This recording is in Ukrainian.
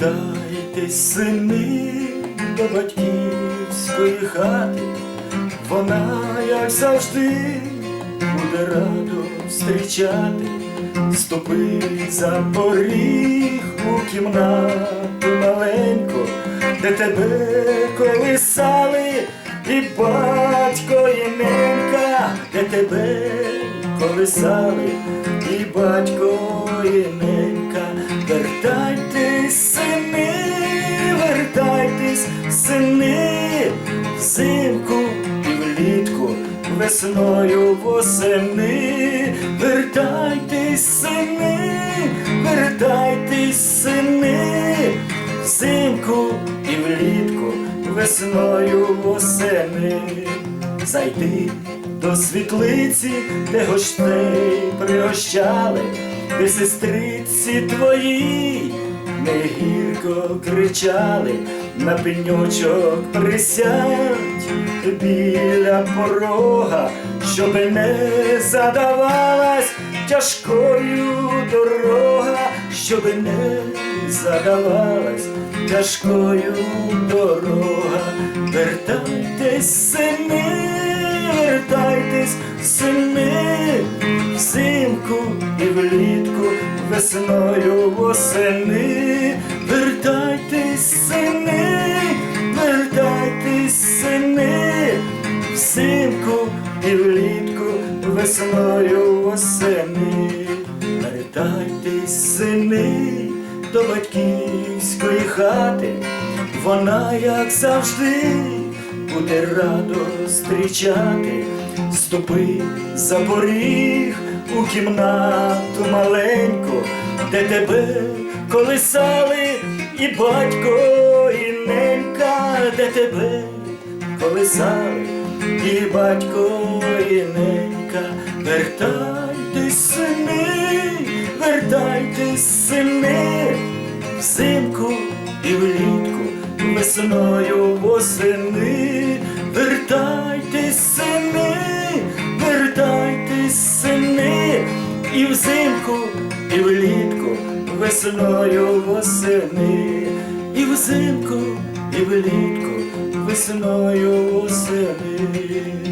Вертайтесь, сини, до батьківської хати, вона, як завжди, буде радо зустрічати, ступи за поріг у кімнату маленьку, де тебе колисали, і батько і ненька, де тебе колисали, і батько і ненька, сини, взимку і влітку, весною восени, вертайтесь, сини, вертайтесь, сини, взимку і влітку, весною восени, зайди до світлиці, де гостей пригощали, де сестриці твої не гірко кричали, на пеньочок присядь біля порога, щоб не задавалась тяжкою дорога, щоб не задавалась тяжкою дорога, вертайтесь, сини, вертайтесь, сини, взимку і влітку, весною восени, весною восени, вертайтесь, сини, до батьківської хати, вона, як завжди, буде радо зустрічати, ступи за поріг у кімнату маленьку, де тебе колисали і батько, і ненька, де тебе колисали, і батько, і ненька, вертайтесь, сини, вертайтесь, сини, взимку і влітку, весною восени, вертайтесь, сини, вертайтесь, сини, і взимку, і влітку, весною восени, і взимку, і влітку, весною восени.